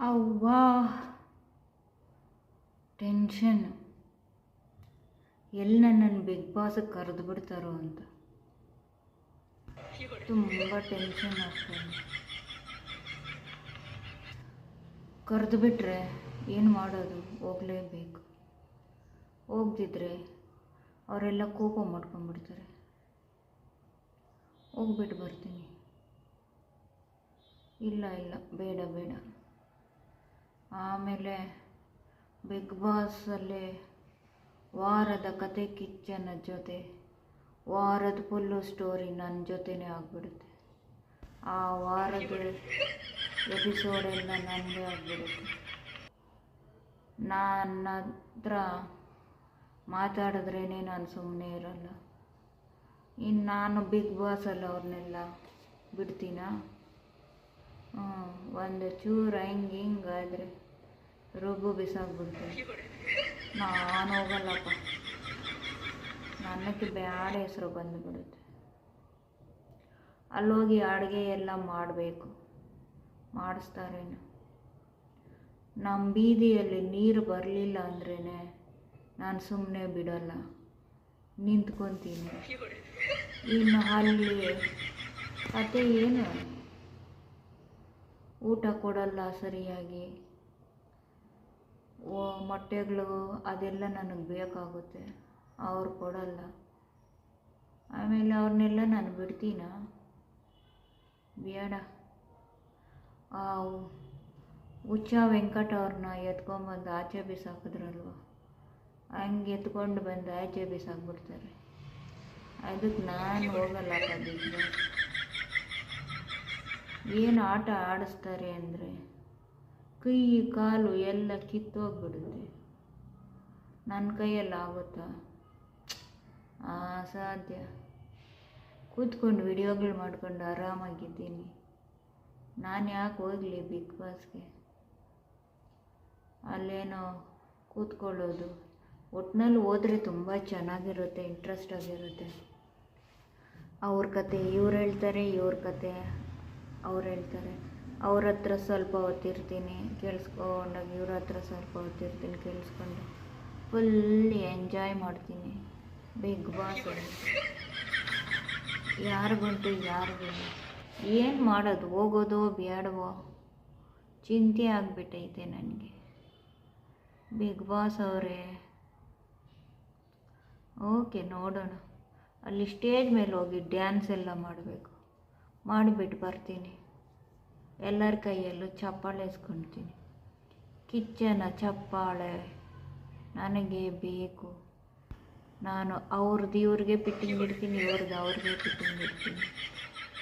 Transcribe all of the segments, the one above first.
ಅವ್ವಾ. Tension. ಎಲ್ಲಿ ನನ್ನನ್ನು big boss ಕರೆದು ಬಿಡ್ತಾರೋ ಅಂತ. ತುಂಬ ಟೆನ್ಷನ್ ಆಗ್ತದೆ ಕರೆದು ಬಿಟ್ಟರೆ ಏನು ಮಾಡೋದು? ಹೋಗಲೇಬೇಕು. ಹೋಗ್ದಿದ್ರೆ ಅವರೆಲ್ಲ ಕೋಪ ಮಾಡ್ಕೊಂಡ್ಬಿಡ್ತಾರೆ. ಹೋಗ್ಬಿಟ್ಟು ಬರ್ತೀನಿ. ಇಲ್ಲ ಇಲ್ಲ, ಬೇಡ ಬೇಡ. ಆಮೇಲೆ ಬಿಗ್ ಬಾಸಲ್ಲಿ ವಾರದ ಕತೆ ಕಿಚ್ಚನ ಜೊತೆ, ವಾರದ ಫುಲ್ಲು ಸ್ಟೋರಿ ನನ್ನ ಜೊತೆನೇ ಆಗಿಬಿಡುತ್ತೆ. ಆ ವಾರದ ಎಪಿಸೋಡೆಲ್ಲ ನನ್ನದೇ ಆಗಿಬಿಡುತ್ತೆ. ನನ್ನ ಹತ್ರ ಮಾತಾಡಿದ್ರೇ ನಾನು ಸುಮ್ಮನೆ ಇರಲ್ಲ. ಇನ್ನು ನಾನು ಬಿಗ್ ಬಾಸಲ್ಲಿ ಅವ್ರನ್ನೆಲ್ಲ ಬಿಡ್ತೀನಾ? ಒಂದು ಚೂರು ಹಿಂಗೆ ಹಿಂಗಾದರೆ ರುಬ್ಬು ಬಿಸಾಕ್ಬಿಡ್ತೀವಿ ನಾನು ಹೋಗಲ್ಲಪ್ಪ. ನನ್ನಕ್ಕೆ ಬ್ಯಾಡ ಹೆಸರು ಬಂದುಬಿಡುತ್ತೆ. ಅಲ್ಲೋಗಿ ಅಡುಗೆ ಎಲ್ಲ ಮಾಡಬೇಕು. ಮಾಡಿಸ್ತಾರೇನು? ನಮ್ಮ ಬೀದಿಯಲ್ಲಿ ನೀರು ಬರಲಿಲ್ಲ ಅಂದ್ರೇ ನಾನು ಸುಮ್ಮನೆ ಬಿಡಲ್ಲ. ನಿಂತ್ಕೊತೀನಿ. ಇನ್ನು ಅಲ್ಲಿ ಕತೆ ಏನು? ಊಟ ಕೊಡಲ್ಲ ಸರಿಯಾಗಿ. ಓ, ಮೊಟ್ಟೆಗಳು ಅದೆಲ್ಲ ನನಗೆ ಬೇಕಾಗುತ್ತೆ. ಅವ್ರು ಕೊಡಲ್ಲ. ಆಮೇಲೆ ಅವ್ರನ್ನೆಲ್ಲ ನಾನು ಬಿಡ್ತೀನ? ಬೇಡ. ಆ, ಹುಚ್ಚ ವೆಂಕಟ ಅವ್ರನ್ನ ಎತ್ಕೊಂಬಂದು ಆಚೆ ಬಿಸಾಕಿದ್ರಲ್ವ? ಹಂಗೆ ಎತ್ಕೊಂಡು ಬಂದು ಆಚೆ ಬಿಸಾಕ್ಬಿಡ್ತಾರೆ. ಅದಕ್ಕೆ ನಾನು ಹೋಗಲ್ಲ ಏನು ಆಟ ಆಡಿಸ್ತಾರೆ ಅಂದರೆ? ಕೈ, ಕಾಲು ಎಲ್ಲ ಕಿತ್ತೋಗ್ಬಿಡುತ್ತೆ. ನನ್ನ ಕೈಯಲ್ಲಿ ಆಗುತ್ತಾ? ಅಸಾಧ್ಯ. ಕೂತ್ಕೊಂಡು ವಿಡಿಯೋಗಳು ಮಾಡ್ಕೊಂಡು ಆರಾಮಾಗಿದ್ದೀನಿ. ನಾನು ಯಾಕೆ ಹೋಗಲಿ ಬಿಗ್ ಬಾಸ್ಗೆ? ಅಲ್ಲೇನೋ ಕೂತ್ಕೊಳ್ಳೋದು. ಒಟ್ಟಿನಲ್ಲಿ ಹೋದರೆ ತುಂಬ ಚೆನ್ನಾಗಿರುತ್ತೆ ಇಂಟ್ರೆಸ್ಟ್ ಆಗಿರುತ್ತೆ. ಅವ್ರ ಕತೆ ಇವ್ರು ಹೇಳ್ತಾರೆ, ಇವ್ರ ಕತೆ ಅವ್ರು ಹೇಳ್ತಾರೆ, ಅವ್ರ ಹತ್ರ ಸ್ವಲ್ಪ ಹೊತ್ತಿರ್ತೀನಿ, ಕೇಳಿಸ್ಕೊಂಡಾಗ ಇವ್ರ ಹತ್ರ ಸ್ವಲ್ಪ ಹೊತ್ತಿರ್ತೀನಿ, ಕೇಳಿಸ್ಕೊಂಡು ಫುಲ್ ಎಂಜಾಯ್ ಮಾಡ್ತೀನಿ. ಬಿಗ್ ಬಾಸ್ ಯಾರಿಗುಂಟು ಯಾರಿಗೂ ಏನು ಮಾಡೋದು? ಹೋಗೋದೋ, ಬೇಡವೋ? ಚಿಂತೆ ಆಗಿಬಿಟ್ಟೈತೆ ನನಗೆ. ಬಿಗ್ ಬಾಸ್ ಅವರೇ. ಓಕೆ ನೋಡೋಣ. ಅಲ್ಲಿ ಸ್ಟೇಜ್ ಮೇಲೆ ಹೋಗಿ ಡ್ಯಾನ್ಸ್ ಎಲ್ಲ ಮಾಡಬೇಕು. ಮಾಡಿಬಿಟ್ಟು ಬರ್ತೀನಿ. ಎಲ್ಲರ ಕೈಯಲ್ಲೂ ಚಪ್ಪಾಳೆ ಇಸ್ಕೊಳ್ತೀನಿ ಕಿಚ್ಚನ ಚಪ್ಪಾಳೆ ನನಗೆ ಬೇಕು. ನಾನು ಅವ್ರದ್ದು ಇವ್ರಿಗೆ ಫಿಟ್ಟಿಂಗ್ ಇಡ್ತೀನಿ ಇವ್ರದ್ದು ಅವ್ರಿಗೆ ಫಿಟ್ಟಿಂಗ್ ಇಡ್ತೀನಿ.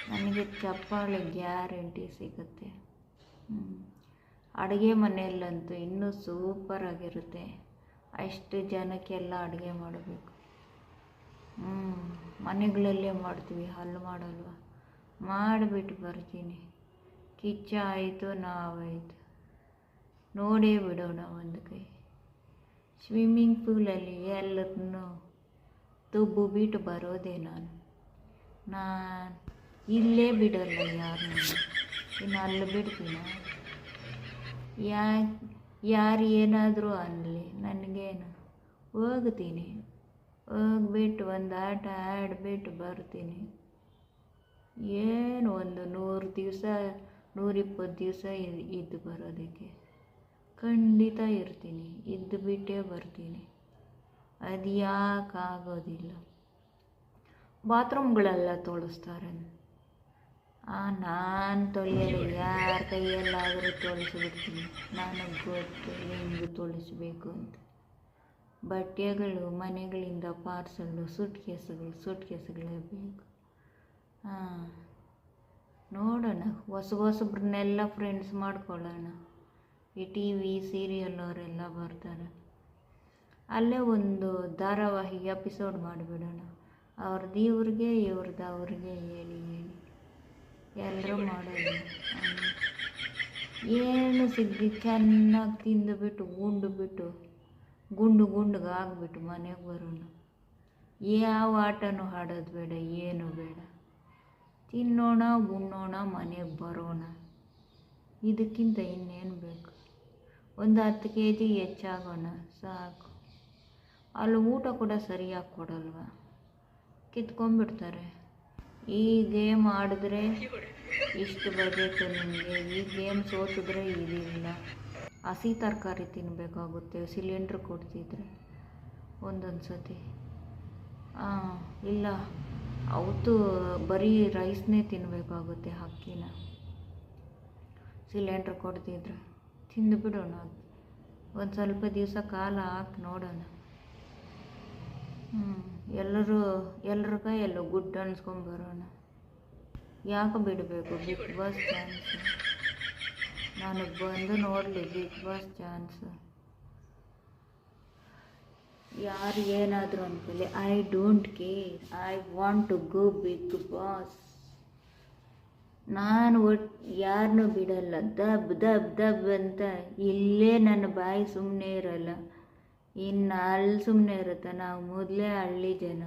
ನನಗೆ ಚಪ್ಪಾಳೆ ಗ್ಯಾರಂಟಿ ಸಿಗುತ್ತೆ. ಅಡುಗೆ ಮನೆಯಲ್ಲಂತೂ ಇನ್ನೂ ಸೂಪರಾಗಿರುತ್ತೆ ಅಷ್ಟು ಜನಕ್ಕೆಲ್ಲ ಅಡುಗೆ ಮಾಡಬೇಕು. ಹ್ಞೂ ಮನೆಗಳಲ್ಲೇ ಮಾಡ್ತೀವಿ, ಹಲ್ಲು ಮಾಡಲ್ವ? ಮಾಡಿಬಿಟ್ಟು ಬರ್ತೀನಿ. ಕಿಚ್ಚ ಆಯಿತು ನಾವಾಯಿತು. ನೋಡೇ ಬಿಡೋಣ ಒಂದು ಕೈ. ಸ್ವಿಮ್ಮಿಂಗ್ ಪೂಲಲ್ಲಿ ಎಲ್ಲದನ್ನು ತುಬ್ಬು ಬಿಟ್ಟು ಬರೋದೇ ನಾನು. ನಾನು ಇಲ್ಲೇ ಬಿಡಲ್ಲ ಯಾರು ಇನ್ನು ಅಲ್ಲಿ ಬಿಡ್ತೀನ? ಯಾ, ಯಾರು ಏನಾದರೂ ಅನ್ನಲಿ ನನಗೇನು? ಹೋಗ್ತೀನಿ. ಹೋಗ್ಬಿಟ್ಟು ಒಂದು ಆಟ ಆಡಿಬಿಟ್ಟು ಬರ್ತೀನಿ. ಏನು ಒಂದು ನೂರು ದಿವಸ, ನೂರಿಪ್ಪತ್ತು ದಿವಸ ಇದ್ದು ಬರೋದಕ್ಕೆ. ಖಂಡಿತ ಇರ್ತೀನಿ, ಇದ್ದು ಬಿಟ್ಟೇ ಬರ್ತೀನಿ. ಅದು ಯಾಕೆ ಆಗೋದಿಲ್ಲ. ಬಾತ್ರೂಮ್ಗಳೆಲ್ಲ ತೊಳಸ್ತಾರೆ. ನಾನು ತೊಳೆಯಲ್ಲ ಯಾರ ಕೈಯಲ್ಲಾದರೂ ತೊಳೆಸ್ಬಿಡ್ತೀನಿ. ನಾನು ಗೊತ್ತು ಹೆಂಗೆ ತೊಳಿಸ್ಬೇಕು ಅಂತ. ಬಟ್ಟೆಗಳು ಮನೆಗಳಿಂದ ಪಾರ್ಸಲ್ಲು ಸುಟ್ ಕೇಸುಗಳು ಸುಟ್ ಕೇಸುಗಳೇ ಬೇಕು. ಹಾಂ. ನೋಡೋಣ, ಹೊಸ ಹೊಸಬ್ರನ್ನೆಲ್ಲ ಫ್ರೆಂಡ್ಸ್ ಮಾಡ್ಕೊಳ್ಳೋಣ. ಈ ಟಿ ವಿ ಸೀರಿಯಲ್ ಅವರೆಲ್ಲ ಬರ್ತಾರೆ. ಅಲ್ಲೇ ಒಂದು ಧಾರಾವಾಹಿ ಎಪಿಸೋಡ್ ಮಾಡಿಬಿಡೋಣ. ಅವ್ರದ್ದು ಇವ್ರಿಗೆ ಇವ್ರದ್ದು ಅವ್ರಿಗೆ ಹೇಳಿ ಹೇಳಿ. ಎಲ್ಲರೂ ಮಾಡೋಣ ಏನು ಸಿಗ್ದು ಚೆನ್ನಾಗಿ ತಿಂದುಬಿಟ್ಟು ಗುಂಡು ಬಿಟ್ಟು ಗುಂಡು ಗುಂಡಿಗೆ ಆಗಿಬಿಟ್ಟು ಮನೆಗೆ ಬರೋಣ. ಯಾವ ಆಟನೂ ಆಡೋದು ಬೇಡ, ಏನು ಬೇಡ. ತಿನ್ನೋಣ, ಉಣ್ಣೋಣ, ಮನೆಗೆ ಬರೋಣ. ಇದಕ್ಕಿಂತ ಇನ್ನೇನು ಬೇಕು? ಒಂದು ಹತ್ತು ಕೆ ಜಿ ಹೆಚ್ಚಾಗೋಣ, ಸಾಕು. ಅಲ್ಲಿ ಊಟ ಕೂಡ ಸರಿಯಾಗಿ ಕೊಡಲ್ವ? ಕಿತ್ಕೊಂಡ್ಬಿಡ್ತಾರೆ. ಈ ಗೇಮ್ ಆಡಿದ್ರೆ ಇಷ್ಟು ಬರಬೇಕು ನಿಮಗೆ, ಈ ಗೇಮ್ ಸೋತಿದ್ರೆ ಇದಿಲ್ಲ. ಹಸಿ ತರಕಾರಿ ತಿನ್ನಬೇಕಾಗುತ್ತೆ ಸಿಲಿಂಡ್ರ್ ಕೊಡ್ತಿದ್ರೆ ಒಂದೊಂದು ಸತಿ ಹಾಂ ಇಲ್ಲ. ಅವತ್ತು ಬರೀ ರೈಸ್ನೇ ತಿನ್ನಬೇಕಾಗುತ್ತೆ ಅಕ್ಕಿನ. ಸಿಲಿಂಡ್ರ್ ಕೊಡ್ತಿದ್ರು. ತಿಂದು ಬಿಡೋಣ. ಒಂದು ಸ್ವಲ್ಪ ದಿವಸ ಕಾಲ ಹಾಕಿ ನೋಡೋಣ. ಹ್ಞೂ ಎಲ್ಲರೂ ಎಲ್ಲರ ಕೈಯಲ್ಲೂ ಗುಡ್ ಅನ್ಸ್ಕೊಂಬರೋಣ ಯಾಕೆ ಬಿಡಬೇಕು ಬಿಗ್ ಬಾಸ್ ಚಾನ್ಸ್ ನಾನು ಬಂದು ನೋಡಲಿ ಬಿಗ್ ಬಾಸ್ ಚಾನ್ಸ್ ಯಾರು ಏನಾದರೂ ಅನ್ಕೊಳ್ಳಿ. I don't care I want to go big boss ನಾನು ಒಟ್ಟು ಯಾರನ್ನೂ ಬಿಡಲ್ಲ. ದಬ್ ದಬ್ ದಬ್ ಅಂತ ಇಲ್ಲೇ ನನ್ನ ಬಾಯಿ ಸುಮ್ಮನೆ ಇರಲ್ಲ. ಇನ್ನು ಅಲ್ಲಿ ಸುಮ್ಮನೆ ಇರುತ್ತೆ. ನಾವು ಮೊದಲೇ ಹಳ್ಳಿ ಜನ.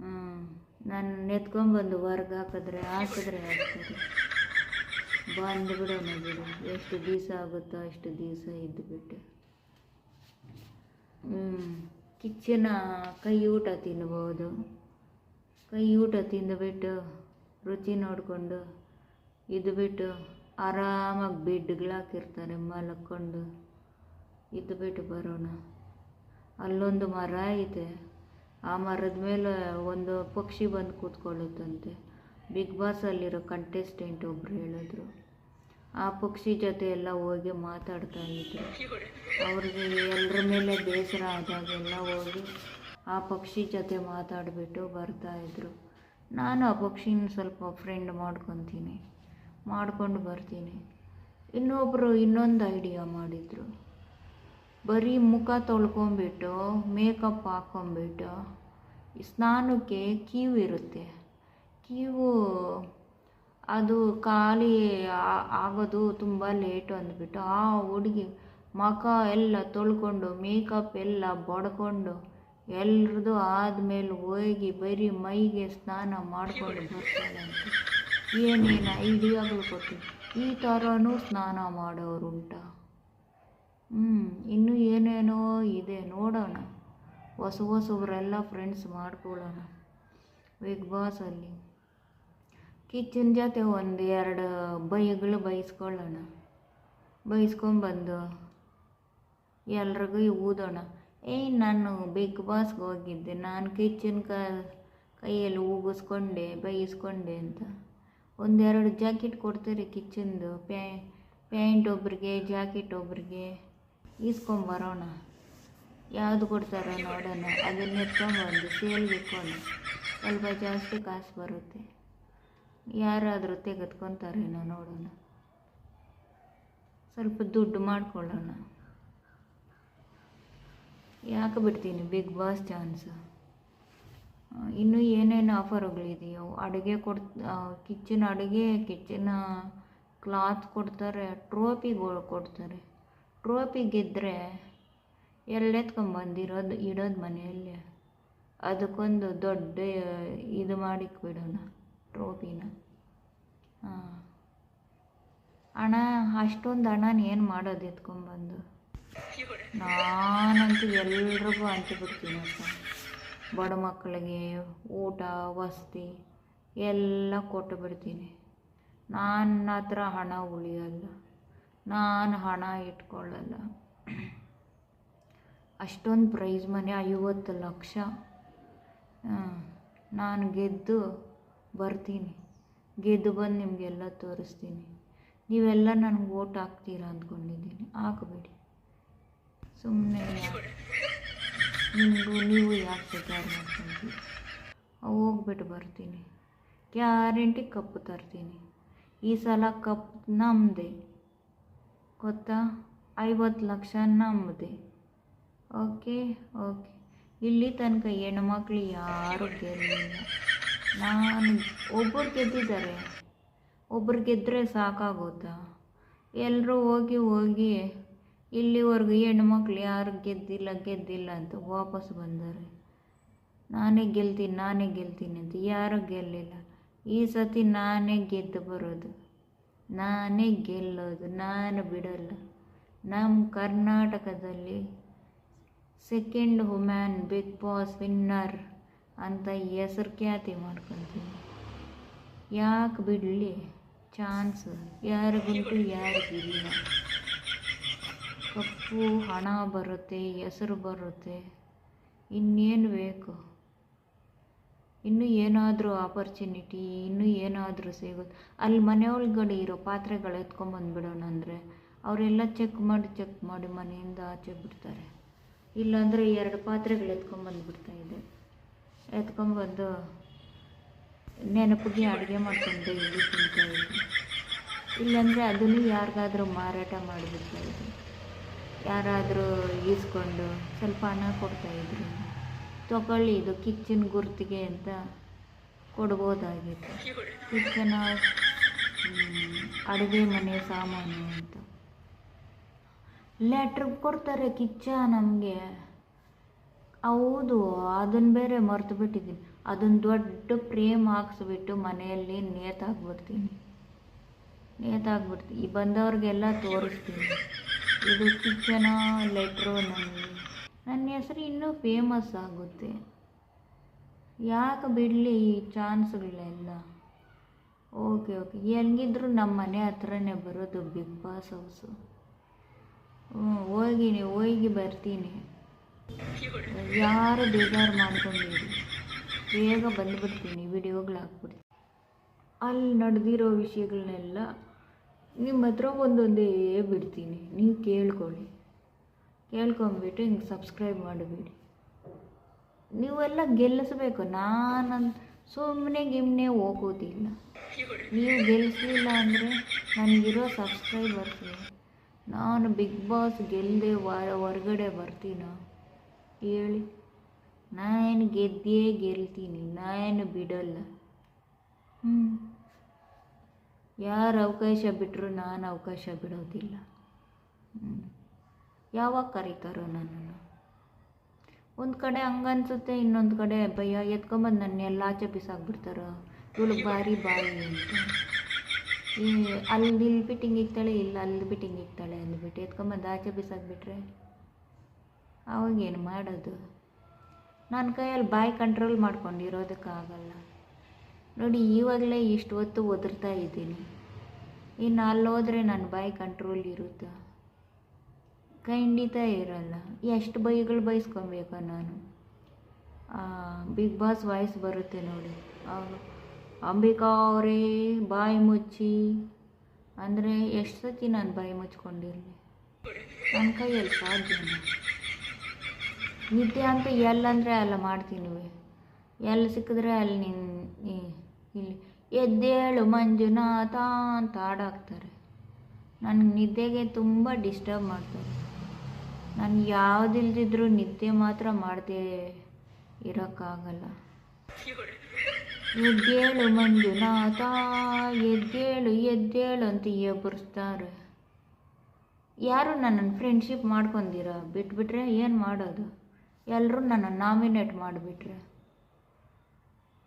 ಹ್ಞೂ ನಾನು ನೆತ್ಕೊಂಬಂದು ಹೊರ್ಗೆ ಹಾಕಿದ್ರೆ ಹಾಕಿದ್ರೆ ಹಾಕ್ತಾರೆ ಬಂದು ಬಿಡೋಣ ಬಿಡು. ಎಷ್ಟು ದಿವಸ ಆಗುತ್ತೋ ಅಷ್ಟು ದಿವಸ ಇದ್ದುಬಿಟ್ಟು ಕಿಚ್ಚನ ಕೈ ಊಟ ತಿನ್ಬೋದು. ಕೈ ಊಟ ತಿಂದುಬಿಟ್ಟು ರುಚಿ ನೋಡಿಕೊಂಡು ಇದು ಬಿಟ್ಟು ಆರಾಮಾಗಿ ಬೆಡ್ಗಳಾಕಿರ್ತಾರೆ ಮಲ್ಕೊಂಡು. ಇದು ಬಿಟ್ಟು ಬರೋಣ. ಅಲ್ಲೊಂದು ಮರ ಐತೆ ಆ ಮರದ ಮೇಲೆ ಒಂದು ಪಕ್ಷಿ ಬಂದು ಕೂತ್ಕೊಳ್ಳುತ್ತಂತೆ. ಬಿಗ್ ಬಾಸಲ್ಲಿರೋ ಕಂಟೆಸ್ಟೆಂಟ್ ಒಬ್ರು ಹೇಳಿದ್ರು. ಆ ಪಕ್ಷಿ ಜೊತೆ ಎಲ್ಲ ಹೋಗಿ ಮಾತಾಡ್ತಾ ಇದ್ರು. ಅವ್ರಿಗೆ ಎಲ್ಲರ ಮೇಲೆ ಬೇಸರ ಆದಾಗೆಲ್ಲ ಹೋಗಿ ಆ ಪಕ್ಷಿ ಜೊತೆ ಮಾತಾಡಿಬಿಟ್ಟು ಬರ್ತಾಯಿದ್ರು ನಾನು ಆ ಪಕ್ಷಿನ ಸ್ವಲ್ಪ ಫ್ರೆಂಡ್ ಮಾಡ್ಕೊತೀನಿ, ಮಾಡ್ಕೊಂಡು ಬರ್ತೀನಿ. ಇನ್ನೊಬ್ಬರು ಇನ್ನೊಂದು ಐಡಿಯಾ ಮಾಡಿದರು. ಬರೀ ಮುಖ ತೊಳ್ಕೊಂಬಿಟ್ಟು ಮೇಕಪ್ ಹಾಕ್ಕೊಂಬಿಟ್ಟು ಸ್ನಾನಕ್ಕೆ ಕೀವು ಇರುತ್ತೆ. ಕ್ಯೂ ಅದು ಖಾಲಿ ಆಗೋದು ತುಂಬ ಲೇಟು ಅಂದ್ಬಿಟ್ಟು ಆ ಹುಡುಗಿ ಮುಖ ಎಲ್ಲ ತೊಳ್ಕೊಂಡು ಮೇಕಪ್ ಎಲ್ಲ ಬಡ್ಕೊಂಡು ಎಲ್ರದ್ದು ಆದಮೇಲೆ ಹೋಗಿ ಬರೀ ಮೈಗೆ ಸ್ನಾನ ಮಾಡ್ಕೊಂಡು ಬರ್ತಾಳಂತೆ ಏನೇನು ಐಡಿಯಾಗಳು ಕೊಟ್ಟು ಈ ಥರನೂ ಸ್ನಾನ ಮಾಡೋರುಂಟ. ಹ್ಞೂ ಇನ್ನೂ ಏನೇನೋ ಇದೆ ನೋಡೋಣ. ಹೊಸ ಹೊಸಬ್ರೆಲ್ಲ ಫ್ರೆಂಡ್ಸ್ ಮಾಡ್ಕೊಳ್ಳೋಣ. ಬಿಗ್ ಬಾಸಲ್ಲಿ ಕಿಚನ್ ಜೊತೆ ಒಂದು ಎರಡು ಬೈಗಳು ಬೈಸ್ಕೊಳ್ಳೋಣ. ಬೈಸ್ಕೊಂಬಂದು ಎಲ್ರಿಗೂ ಊದೋಣ. ಏಯ್ ನಾನು ಬಿಗ್ ಬಾಸ್ಗೆ ಹೋಗಿದ್ದೆ. ನಾನು ಕಿಚನ್ ಕ, ಕೈಯಲ್ಲಿ ಉಗಿಸ್ಕೊಂಡೆ, ಬೈಸ್ಕೊಂಡೆ ಅಂತ. ಒಂದೆರಡು ಜಾಕೆಟ್ ಕೊಡ್ತಾರೆ ಕಿಚನ್ದು? ಪ್ಯಾ, ಪ್ಯಾಂಟ್ ಒಬ್ರಿಗೆ, ಜಾಕೆಟ್ ಒಬ್ರಿಗೆ. ಈಸ್ಕೊಂಬರೋಣ. ಯಾವುದು ಕೊಡ್ತಾರೋ ನೋಡೋಣ. ಅದನ್ನ ಎತ್ಕೊಂಬಂದು ಸೇಲ್ಗೆ ಇಟ್ಕೊಂಡು ಸ್ವಲ್ಪ ಜಾಸ್ತಿ ಕಾಸು ಬರುತ್ತೆ. ಯಾರಾದರೂ ತೆಗೆದುಕೊತಾರೇನೋ ನೋಡೋಣ. ಸ್ವಲ್ಪ ದುಡ್ಡು ಮಾಡ್ಕೊಳ್ಳೋಣ. ಯಾಕೆ ಬಿಡ್ತೀನಿ ಬಿಗ್ ಬಾಸ್ ಚಾನ್ಸ್? ಇನ್ನೂ ಏನೇನು ಆಫರ್ಗಳಿದೆಯೋ? ಅಡುಗೆ ಕೊಡ್ ಕಿಚನ್ ಅಡುಗೆ, ಕಿಚನ್ ಕ್ಲಾತ್ ಕೊಡ್ತಾರೆ ಟ್ರೋಫಿಗಳು ಕೊಡ್ತಾರೆ. ಟ್ರೋಫಿ ಗೆದ್ದರೆ ಎಲ್ಲೆತ್ಕೊಂಬಂದಿರೋದು, ಇಡೋದು ಮನೆಯಲ್ಲಿ. ಅದಕ್ಕೊಂದು ದೊಡ್ಡ ಇದು ಮಾಡಿಕ್ಬಿಡೋಣ ಟ್ರೋಫಿನ. ಹಾಂ. ಹಣ ಅಷ್ಟೊಂದು ಹಣನ ಏನು ಮಾಡೋದು ಎತ್ಕೊಂಬಂದು ನಾನಂತೂ ಎಲ್ರಿಗೂ ಹಂಚಿಬಿಡ್ತೀನಿ ಅಪ್ಪ. ಬಡ ಮಕ್ಕಳಿಗೆ ಊಟ, ವಸತಿ ಎಲ್ಲ ಕೊಟ್ಟು ಬಿಡ್ತೀನಿ. ನನ್ನ ಹತ್ರ ಹಣ ಉಳಿಯಲ್ಲ. ನಾನು ಹಣ ಇಟ್ಕೊಳ್ಳಲ್ಲ. ಅಷ್ಟೊಂದು ಪ್ರೈಸ್ ಮನೆ ಐವತ್ತು ಲಕ್ಷ. ನಾನು ಗೆದ್ದು ಬರ್ತೀನಿ. ಗೆದ್ದು ಬಂದು ನಿಮಗೆಲ್ಲ ತೋರಿಸ್ತೀನಿ. ನೀವೆಲ್ಲ ನನಗೆ ಓಟ್ ಹಾಕ್ತೀರಾ ಅಂದ್ಕೊಂಡಿದ್ದೀನಿ ಹಾಕಬೇಡಿ. ಸುಮ್ಮನೆ ನಿಮಗೂ ನೀವು ಯಾಕೆ ಬೇಜಾರು ಮಾಡ್ಕೊಂತೀರಿ ಹೋಗ್ಬಿಟ್ಟು ಬರ್ತೀನಿ. ಗ್ಯಾರಂಟಿ ಕಪ್ಪು ತರ್ತೀನಿ. ಈ ಸಲ ಕಪ್ ನಮ್ಮದೇ ಗೊತ್ತಾ? ಐವತ್ತು ಲಕ್ಷ ನಮ್ಮದೇ ಓಕೆ ಓಕೆ. ಇಲ್ಲಿ ತನಕ ಹೆಣ್ಮಕ್ಳು ಯಾರು ಗೆಲ್ಲಿಲ್ಲ. ನಾನು ಒಬ್ಬರು ಗೆದ್ದಿದ್ದಾರೆ. ಒಬ್ಬರು ಗೆದ್ದರೆ ಸಾಕಾಗೋತಾ ಎಲ್ಲರೂ ಹೋಗಿ ಹೋಗಿ ಇಲ್ಲಿವರೆಗೂ ಹೆಣ್ಮಕ್ಳು ಯಾರು ಗೆದ್ದಿಲ್ಲ ಗೆದ್ದಿಲ್ಲ ಅಂತ ವಾಪಸ್ ಬಂದಾರೆ? ನಾನೇ ಗೆಲ್ತೀನಿ ನಾನೇ ಗೆಲ್ತೀನಿ ಅಂತ ಯಾರೂ ಗೆಲ್ಲಿಲ್ಲ. ಈ ಸತಿ ನಾನೇ ಗೆದ್ದು ಬರೋದು. ನಾನೇ ಗೆಲ್ಲೋದು, ನಾನು ಬಿಡಲ್ಲ. ನಮ್ಮ ಕರ್ನಾಟಕದಲ್ಲಿ second woman big boss winner ಅಂತ ಹೆಸರು ಖ್ಯಾತಿ ಮಾಡ್ಕೊತೀವಿ. ಯಾಕೆ ಬಿಡಲಿ? ಚಾನ್ಸ್. ಯಾರಿಗುಂಟು ಯಾರಿಗಿಲ್ಲ ಕಪ್ಪು, ಹಣ ಬರುತ್ತೆ, ಹೆಸರು ಬರುತ್ತೆ. ಇನ್ನೇನು ಬೇಕು? ಇನ್ನೂ ಏನಾದರೂ ಆಪರ್ಚುನಿಟಿ ಇನ್ನೂ ಏನಾದರೂ ಸಿಗುತ್ತೆ ಅಲ್ಲಿ ಮನೆ ಒಳಗಡೆ ಇರೋ ಪಾತ್ರೆಗಳು ಎತ್ಕೊಂಬಂದ್ಬಿಡೋಣ ಅಂದರೆ ಅವರೆಲ್ಲ ಚೆಕ್ ಮಾಡಿ ಚೆಕ್ ಮಾಡಿ ಮನೆಯಿಂದ ಆಚೆ ಬಿಡ್ತಾರೆ. ಇಲ್ಲಾಂದರೆ ಎರಡು ಪಾತ್ರೆಗಳು ಎತ್ಕೊಂಬಂದ್ಬಿಡ್ತಾ ಇದೆ. ಎತ್ಕೊಂಬಂದು ನೆನಪಿಗೆ ಅಡುಗೆ ಮಾಡ್ಕೊಂಡು ಇಲ್ಲಿ ತಿಂತಾ ಇದ್ದೆ. ಇಲ್ಲಾಂದರೆ ಅದನ್ನು ಯಾರಿಗಾದರೂ ಮಾರಾಟ ಮಾಡಿಬಿಡ್ತಾ ಇದ್ದೆ. ಯಾರಾದರೂ ಈಸ್ಕೊಂಡು ಸ್ವಲ್ಪ ಹಣ ಕೊಡ್ತಾಯಿದ್ರು ತಗೊಳ್ಳಿ, ಇದು ಕಿಚನ್ ಗುರ್ತಿಗೆ ಅಂತ ಕೊಡ್ಬೋದಾಗಿತ್ತು. ಕಿಚ್ಚನ ಅಡುಗೆ ಮನೆ ಸಾಮಾನು ಅಂತ. ಲೆಟ್ರ್ ಕೊಡ್ತಾರೆ ಕಿಚ್ಚ ನಮಗೆ. ಹೌದು ಅದನ್ನು ಬೇರೆ ಮರೆತು ಬಿಟ್ಟಿದ್ದೀನಿ. ಅದನ್ನು ದೊಡ್ಡ ಪ್ರೇಮ್ ಹಾಕ್ಸ್ಬಿಟ್ಟು ಮನೆಯಲ್ಲಿ ನೇತಾಕ್ಬಿಡ್ತೀನಿ ನೇತಾಕ್ಬಿಡ್ತೀನಿ ಬಂದವ್ರಿಗೆಲ್ಲ ತೋರಿಸ್ತೀನಿ. ಇದು ಕಿಚನ ಲೆಟ್ರು ನನಗೆ. ನನ್ನ ಹೆಸರು ಇನ್ನೂ ಫೇಮಸ್ ಆಗುತ್ತೆ. ಯಾಕೆ ಬಿಡಲಿ ಈ ಚಾನ್ಸ್ಗಳೆಲ್ಲ ಓಕೆ ಓಕೆ ಹೆಂಗಿದ್ರು ನಮ್ಮ ಮನೆ ಹತ್ರನೇ ಬರೋದು ಬಿಗ್ ಬಾಸ್ ಹೌಸು ಹ್ಞೂ ಹೋಗಿನಿ ಹೋಗಿ ಬರ್ತೀನಿ. ಯಾರು ಬೇಜಾರು ಮಾಡ್ಕೊಂಡಿರಿ? ಬೇಗ ಬಂದುಬಿಡ್ತೀನಿ ವಿಡಿಯೋಗಳು ಹಾಕ್ಬಿಡ್ತೀನಿ ಅಲ್ಲಿ ನಡೆದಿರೋ ವಿಷಯಗಳನ್ನೆಲ್ಲ ನಿಮ್ಮ ಹತ್ರ ಒಂದೊಂದೇ ಬಿಡ್ತೀನಿ. ನೀವು ಕೇಳ್ಕೊಳ್ಳಿ. ಕೇಳ್ಕೊಂಬಿಟ್ಟು ಹಿಂಗೆ ಸಬ್ಸ್ಕ್ರೈಬ್ ಮಾಡಿಬಿಡಿ. ನೀವೆಲ್ಲ ಗೆಲ್ಲಿಸ್ಬೇಕು. ನಾನು ಸುಮ್ಮನೆ ಗಿಮ್ಮನೆ ಹೋಗೋದಿಲ್ಲ. ನೀವು ಗೆಲ್ಲಿಸಲಿಲ್ಲ ಅಂದರೆ ನನಗಿರೋ ಸಬ್ಸ್ಕ್ರೈಬರ್ಸ್ ನಾನು ಬಿಗ್ ಬಾಸ್ ಗೆಲ್ಲದೆ ಹೊರಗಡೆ ಬರ್ತೀನ? ಹೇಳಿ. ನಾನು ಗೆದ್ದೇ ಗೆಲ್ತೀನಿ ನಾನು ಬಿಡಲ್ಲ. ಹ್ಞೂ ಯಾರು ಅವಕಾಶ ಬಿಟ್ಟರು ನಾನು ಅವಕಾಶ ಬಿಡೋದಿಲ್ಲ. ಹ್ಞೂ ಯಾವಾಗ ಕರೀತಾರೋ ನನ್ನನ್ನು. ಒಂದು ಕಡೆ ಹಂಗನ್ಸುತ್ತೆ ಇನ್ನೊಂದು ಕಡೆ ಭಯ ಎತ್ಕೊಂಬಂದು ನನ್ನ ಎಲ್ಲ ಆಚೆ ಬಿಸಾಕ್ಬಿಡ್ತಾರೋ. ಇವಳು ಬಾರಿ ಬಾಯಿ ಅಂತ. ಈ ಅಲ್ಲಿ ಇಲ್ಲಿ ಫಿಟ್ಟಿಂಗ್ ಇಕ್ತಾಳೆ ಇಲ್ಲ ಅಲ್ಲಿ ಫಿಟ್ಟಿಂಗ್ ಇಕ್ತಾಳೆ ಬಿಟ್ಟು ಎತ್ಕೊಂಬಂದು ಆಚೆ ಬಿಸಾಕ್ಬಿಟ್ರೆ ಅವಾಗೇನು ಮಾಡೋದು? ನನ್ನ ಕೈಯಲ್ಲಿ ಬಾಯಿ ಕಂಟ್ರೋಲ್ ಮಾಡ್ಕೊಂಡಿರೋದಕ್ಕಾಗಲ್ಲ. ನೋಡಿ, ಇವಾಗಲೇ ಇಷ್ಟು ಹೊತ್ತು ಒದರ್ತಾ ಇದ್ದೀನಿ. ಇನ್ನು ಅಲ್ಲೋದ್ರೆ ನನ್ನ ಬಾಯಿ ಕಂಟ್ರೋಲ್ ಇರುತ್ತಾ? ಖಂಡಿತ ಇರಲ್ಲ. ಎಷ್ಟು ಬೈಗಳು ಬೈಸ್ಕೊಬೇಕಾ ನಾನು? ಬಿಗ್ ಬಾಸ್ ವಾಯ್ಸ್ ಬರುತ್ತೆ ನೋಡಿ. ಅಂಬಿಕಾ ಅವರೇ ಬಾಯಿ ಮುಚ್ಚಿ. ಅಂದರೆ ಎಷ್ಟು ಸತಿ ನಾನು ಬಾಯಿ ಮುಚ್ಕೊಂಡಿರಲಿ? ನನ್ನ ಕೈಯಲ್ಲಿ ಸಾಧ್ಯನಾ ನಿದ್ದೆ ಅಂತ ಎಲ್ಲಂದರೆ ಅಲ್ಲ ಮಾಡ್ತೀನಿ ಎಲ್ಲಿ ಸಿಕ್ಕಿದ್ರೆ ಅಲ್ಲಿ ನಿನ್ನ ಇಲ್ಲಿ ಎದ್ದೇಳು ಮಂಜುನಾಥ ಅಂತ ಹಾಡಾಕ್ತಾರೆ ನನಗೆ ನಿದ್ದೆಗೆ ತುಂಬ ಡಿಸ್ಟರ್ಬ್ ಮಾಡ್ತಾರೆ. ನಾನು ಯಾವುದಿಲ್ದಿದ್ರೂ ನಿದ್ದೆ ಮಾತ್ರ ಮಾಡದೆ ಇರೋಕ್ಕಾಗಲ್ಲ. ಎದ್ದೇಳು ಮಂಜುನಾಥ, ಎದ್ದೇಳು ಎದ್ದೇಳು ಅಂತ ಎಬ್ಬರಿಸ್ತಾರೆ ಯಾರು ನನ್ನನ್ನು ಫ್ರೆಂಡ್ಶಿಪ್ ಮಾಡ್ಕೊಂಡಿರ? ಬಿಟ್ಬಿಟ್ರೆ ಏನು ಮಾಡೋದು? ಎಲ್ಲರೂ ನನ್ನ ನಾಮಿನೇಟ್ ಮಾಡಿಬಿಟ್ರೆ.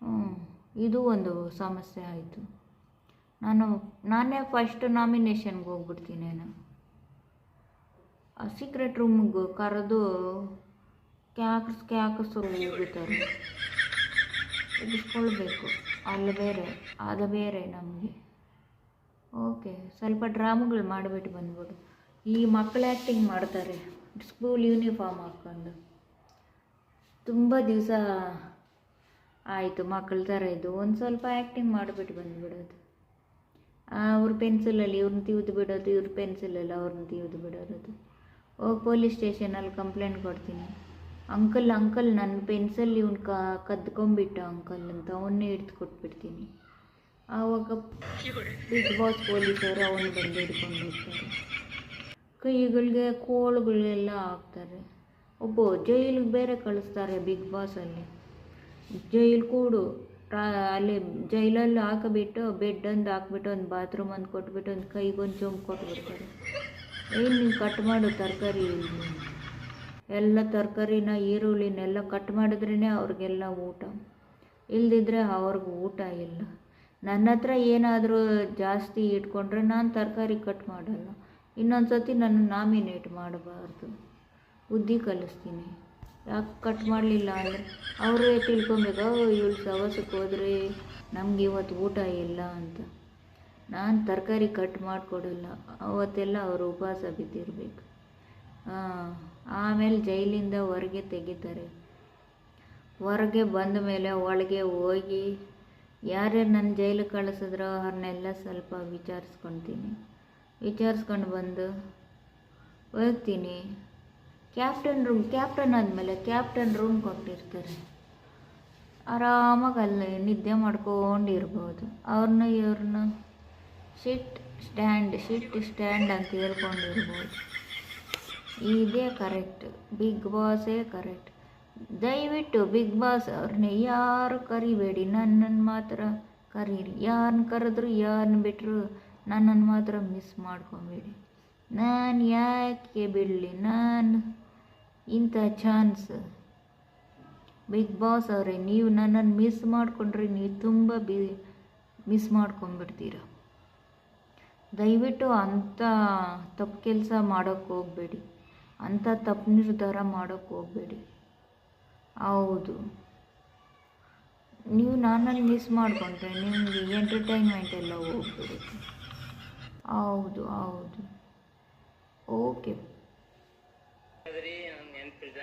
ಹ್ಞೂ ಇದು ಒಂದು ಸಮಸ್ಯೆ ಆಯಿತು. ನಾನು, ನಾನೇ ಫಸ್ಟ್ ನಾಮಿನೇಷನ್ಗೆ ಹೋಗ್ಬಿಡ್ತೀನೇನು ಆ ಸೀಕ್ರೆಟ್ ರೂಮ್ಗೆ ಕರೆದು ಕ್ಯಾಕ್ಸ್ ಕ್ಯಾಕ್ಸ್ ಹೋಗ್ಬಿಡ್ತಾರೆ. ಇಡಿಸ್ಕೊಳ್ಬೇಕು ಅಲ್ಲಿ ಬೇರೆ, ಅದು ಬೇರೆ ನಮಗೆ. ಓಕೆ, ಸ್ವಲ್ಪ ಡ್ರಾಮಗಳು ಮಾಡಿಬಿಟ್ಟು ಬಂದ್ಬಿಡು. ಈ ಮಕ್ಕಳು ಆ್ಯಕ್ಟಿಂಗ್ ಮಾಡ್ತಾರೆ. ಸ್ಕೂಲ್ ಯೂನಿಫಾರ್ಮ್ ಹಾಕ್ಕೊಂಡು ತುಂಬ ದಿವಸ ಆಯಿತು ಮಕ್ಕಳ ಥರ ಇದು ಒಂದು ಸ್ವಲ್ಪ ಆ್ಯಕ್ಟಿಂಗ್ ಮಾಡಿಬಿಟ್ಟು ಬಂದುಬಿಡೋದು. ಅವ್ರ ಪೆನ್ಸಿಲಲ್ಲಿ ಇವ್ರನ್ನ ತಿವಿದು ಬಿಡೋದು, ಇವ್ರ ಪೆನ್ಸಿಲಲ್ಲಿ ಅವ್ರನ್ನ ತಿವಿದು ಬಿಡೋದು. ಓ ಪೊಲೀಸ್ ಸ್ಟೇಷನಲ್ಲಿ ಕಂಪ್ಲೇಂಟ್ ಕೊಡ್ತೀನಿ. ಅಂಕಲ್ ಅಂಕಲ್ ನನ್ನ ಪೆನ್ಸಿಲ್ ಇವ್ನು ಕ ಕದ್ಕೊಂಬಿಟ್ಟ ಅಂಕಲ್ ಅಂತ ಅವನ್ನೇ ಹಿಡ್ದು ಕೊಟ್ಬಿಡ್ತೀನಿ. ಆವಾಗ ಬಿಗ್ ಬಾಸ್ ಪೊಲೀಸರು ಅವನು ಬಂದು ಹಿಡ್ಕೊಂಡು ಹೋಗ್ತಾರೆ. ಕೈಗಳಿಗೆ ಕೋಳುಗಳೆಲ್ಲ ಹಾಕ್ತಾರೆ. ಒಬ್ಬ ಜೈಲಿಗೆ ಬೇರೆ ಕಳಿಸ್ತಾರೆ ಬಿಗ್ ಬಾಸಲ್ಲಿ ಜೈಲು ಕೂಡು. ಅಲ್ಲಿ ಜೈಲಲ್ಲಿ ಹಾಕಿಬಿಟ್ಟು ಬೆಡ್ ಒಂದು ಹಾಕ್ಬಿಟ್ಟು ಒಂದು ಬಾತ್ರೂಮ್ ಒಂದು ಕೊಟ್ಬಿಟ್ಟು ಒಂದು ಕೈಗೊಂದು ಚೊಂಬು ಕೊಟ್ಬಿಡ್ತಾರೆ. ಏನು ನೀವು ಕಟ್ ಮಾಡು ತರಕಾರಿ? ಎಲ್ಲ ತರಕಾರಿನ, ಈರುಳ್ಳಿನೆಲ್ಲ ಕಟ್ ಮಾಡಿದ್ರೇ ಅವ್ರಿಗೆಲ್ಲ ಊಟ. ಇಲ್ದಿದ್ರೆ ಅವ್ರಿಗೆ ಊಟ ಇಲ್ಲ. ನನ್ನ ಹತ್ರ ಏನಾದರೂ ಜಾಸ್ತಿ ಇಟ್ಕೊಂಡ್ರೆ ನಾನು ತರಕಾರಿ ಕಟ್ ಮಾಡಲ್ಲ. ಇನ್ನೊಂದು ಸತಿ ನಾನು ನಾಮಿನೇಟ್ ಮಾಡಬಾರ್ದು. ಬುದ್ಧಿ ಕಲಿಸ್ತೀನಿ. ಯಾಕೆ ಕಟ್ ಮಾಡಲಿಲ್ಲ ಅಂದರೆ ಅವರೇ ತಿಳ್ಕೊಬೇಕು ಇವಳು ಸವಸಕ್ಕೆ ಹೋದರೆ ನಮ್ಗೆ ಇವತ್ತು ಊಟ ಇಲ್ಲ ಅಂತ. ನಾನು ತರಕಾರಿ ಕಟ್ ಮಾಡಿಕೊಡಲ್ಲ, ಅವತ್ತೆಲ್ಲ ಅವರು ಉಪವಾಸ ಬಿದ್ದಿರಬೇಕು. ಆಮೇಲೆ ಜೈಲಿಂದ ಹೊರಗೆ ತೆಗಿತಾರೆ. ಹೊರಗೆ ಬಂದ ಮೇಲೆ ಒಳಗೆ ಹೋಗಿ ಯಾರ್ಯಾರು ನನ್ನ ಜೈಲಿಗೆ ಕಳಿಸಿದ್ರೋ ಅವ್ರನ್ನೆಲ್ಲ ಸ್ವಲ್ಪ ವಿಚಾರಿಸ್ಕೊತೀನಿ. ವಿಚಾರಿಸ್ಕೊಂಡು ಬಂದು ಹೋಗ್ತೀನಿ. ಕ್ಯಾಪ್ಟನ್ ರೂಮ್ ಕ್ಯಾಪ್ಟನ್ ಆದಮೇಲೆ ಕ್ಯಾಪ್ಟನ್ ರೂಮ್ ಕೊಟ್ಟಿರ್ತಾರೆ. ಆರಾಮಾಗಿ ಅಲ್ಲಿ ನಿದ್ದೆ ಮಾಡ್ಕೊಂಡಿರ್ಬೋದು. ಅವ್ರನ್ನ, ಇವ್ರನ್ನ ಶಿಟ್ ಸ್ಟ್ಯಾಂಡ್ ಶಿಟ್ ಸ್ಟ್ಯಾಂಡ್ ಅಂತ ಹೇಳ್ಕೊಂಡಿರ್ಬೋದು. ಇದೇ ಕರೆಕ್ಟ್ ಬಿಗ್ ಬಾಸೇ ಕರೆಕ್ಟ್ ದಯವಿಟ್ಟು ಬಿಗ್ ಬಾಸ್ ಅವ್ರನ್ನ ಯಾರು ಕರಿಬೇಡಿ, ನನ್ನನ್ನು ಮಾತ್ರ ಕರೀರಿ. ಯಾರನ್ನ ಕರೆದ್ರು ಯಾರನ್ನ ಬಿಟ್ಟರು ನನ್ನನ್ನು ಮಾತ್ರ ಮಿಸ್ ಮಾಡ್ಕೊಬೇಡಿ. ನಾನು ಯಾಕೆ ಬಿಡಲಿ ನಾನು? ಇಂಥ ಚಾನ್ಸ್ ಬಿಗ್ ಬಾಸ್ ಅವರೇ, ನೀವು ನನ್ನನ್ನು ಮಿಸ್ ಮಾಡಿಕೊಂಡ್ರೆ ನೀವು ತುಂಬ ಬಿ ಮಿಸ್ ಮಾಡ್ಕೊಂಬಿಡ್ತೀರ ದಯವಿಟ್ಟು ಅಂಥ ತಪ್ಪು ಕೆಲಸ ಮಾಡೋಕ್ಕೆ ಹೋಗಬೇಡಿ. ಅಂಥ ತಪ್ಪು ನಿರ್ಧಾರ ಮಾಡೋಕ್ಕೆ ಹೋಗಬೇಡಿ. ಹೌದು. ನೀವು ನನ್ನನ್ನು ಮಿಸ್ ಮಾಡಿಕೊಂಡ್ರೆ ನಿಮಗೆ ಎಂಟರ್ಟೈನ್ಮೆಂಟ್ ಎಲ್ಲ ಹೋಗ್ಬಿಡುತ್ತೆ. ಹೌದು ಹೌದು. ಓಕೆ ಅದ್ರಿ ನಂಗೆ ನೆನಪಿಲ್ಲ.